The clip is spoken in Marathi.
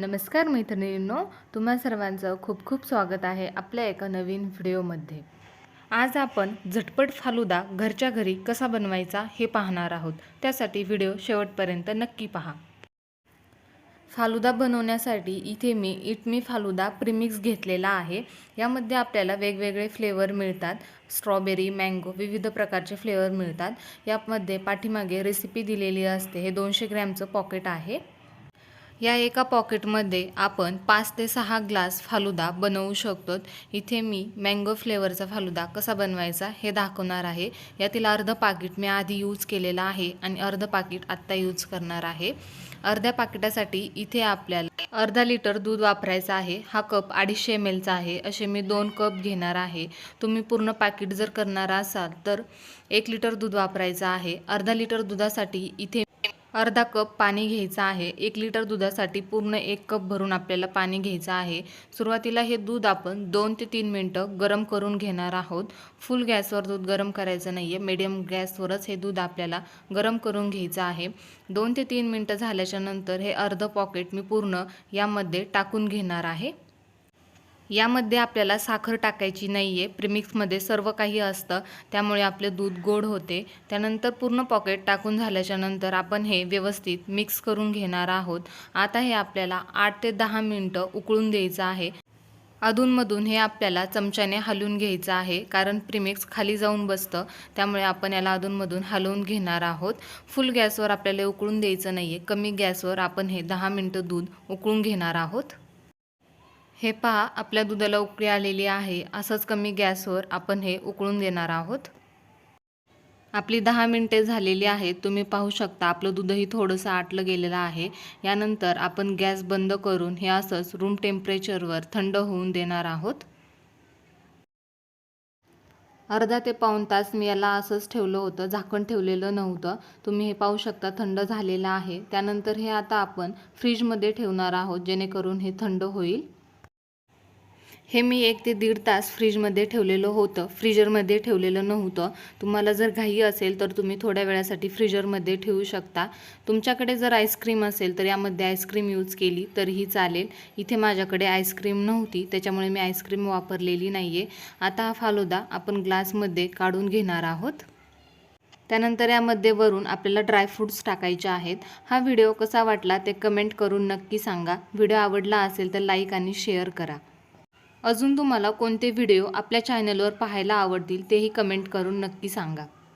नमस्कार मैत्रिणींनो तुम्हा सर्वांचं खूप खूप स्वागत आहे आपल्या एका नवीन व्हिडिओमध्ये. आज आपण झटपट फालुदा घरच्या घरी कसा बनवायचा हे पाहणार आहोत. त्यासाठी व्हिडिओ शेवटपर्यंत नक्की पहा. फालुदा बनवण्यासाठी इथे मी इटमी फालुदा प्रीमिक्स घेतलेला आहे. यामध्ये आपल्याला वेगवेगळे फ्लेवर मिळतात. स्ट्रॉबेरी मँगो विविध प्रकारचे फ्लेवर मिळतात. यामध्ये पाठीमागे रेसिपी दिलेली असते. हे दोनशे ग्रॅमचं पॉकेट आहे. या एका पॉकेटमध्ये आपण पाच ते सहा ग्लास फालुदा बनवू शकतो. इथे मी मँगो फ्लेवरचा फालुदा कसा बनवायचा हे दाखवणार आहे. यातील अर्ध पाकिट मी आधी यूज केलेलं आहे आणि अर्ध पाकिट आत्ता यूज करणार आहे. अर्ध्या पाकिटासाठी इथे आपल्याला अर्धा लिटर दूध वापरायचं आहे. हा कप अडीचशे एम एलचा आहे. असे मी दोन कप घेणार आहे. तुम्ही पूर्ण पाकिट जर करणार असाल तर एक लिटर दूध वापरायचं आहे. अर्धा लिटर दुधासाठी इथे अर्धा कप पाणी घ्यायचं आहे. एक लिटर दुधासाठी पूर्ण एक कप भरून आपल्याला पाणी घ्यायचं आहे. सुरुवातीला हे दूध आपण दोन ते तीन मिनटं गरम करून घेणार आहोत. फुल गॅसवर दूध गरम करायचं नाही आहे मिडियम गॅसवरच हे दूध आपल्याला गरम करून घ्यायचं आहे. दोन ते तीन मिनटं झाल्याच्यानंतर हे अर्धं पॉकेट मी पूर्ण यामध्ये टाकून घेणार आहे. यामध्ये आपल्याला साखर टाकायची नाही आहे प्रिमिक्समध्ये सर्व काही असतं. त्यामुळे आपले दूध गोड होते. त्यानंतर पूर्ण पॉकेट टाकून झाल्याच्यानंतर आपण हे व्यवस्थित मिक्स करून घेणार आहोत. आता हे आपल्याला आठ ते दहा मिनटं उकळून द्यायचं आहे. अधूनमधून हे आपल्याला चमच्याने हलवून घ्यायचं आहे कारण प्रिमिक्स खाली जाऊन बसतं. त्यामुळे आपण याला अधूनमधून हलवून घेणार आहोत. फुल गॅसवर आपल्याला उकळून द्यायचं नाही आहे कमी गॅसवर आपण हे दहा मिनटं दूध उकळून घेणार आहोत. हे पहा आपल्या दुधाला उकळी आलेली आहे. असंच कमी गॅसवर आपण हे उकळून देणार आहोत. आपली दहा मिनटे झालेली आहेत. तुम्ही पाहू शकता आपलं दूधही थोडंसं आटलं गेलेलं आहे. यानंतर आपण गॅस बंद करून हे असंच रूम टेम्परेचरवर थंड होऊन देणार आहोत. अर्धा ते पाऊण तास मी याला असंच ठेवलं होतं. झाकण ठेवलेलं नव्हतं. तुम्ही हे पाहू शकता थंड झालेलं आहे. त्यानंतर हे आता आपण फ्रीजमध्ये ठेवणार आहोत जेणेकरून हे थंड होईल. हे मी एक ते दीड तास फ्रीजमध्ये ठेवलेलं होतं. फ्रीजरमध्ये ठेवलेलं नव्हतं. तुम्हाला जर घाई असेल तर तुम्ही थोड्या वेळासाठी फ्रीजरमध्ये ठेवू शकता. तुमच्याकडे जर आईस्क्रीम असेल तर यामध्ये आईस्क्रीम यूज केली तरीही चालेल. इथे माझ्याकडे आईस्क्रीम नव्हती त्याच्यामुळे मी आईस्क्रीम वापरलेली नाही आहे आता हा फालोदा आपण ग्लासमध्ये काढून घेणार आहोत. त्यानंतर यामध्ये वरून आपल्याला ड्रायफ्रूट्स टाकायचे आहेत. हा व्हिडिओ कसा वाटला ते कमेंट करून नक्की सांगा. व्हिडिओ आवडला असेल तर लाईक आणि शेअर करा. अजून तुम्हाला कोणते व्हिडिओ आपल्या चॅनलवर पाहायला आवडतील तेही कमेंट करून नक्की सांगा.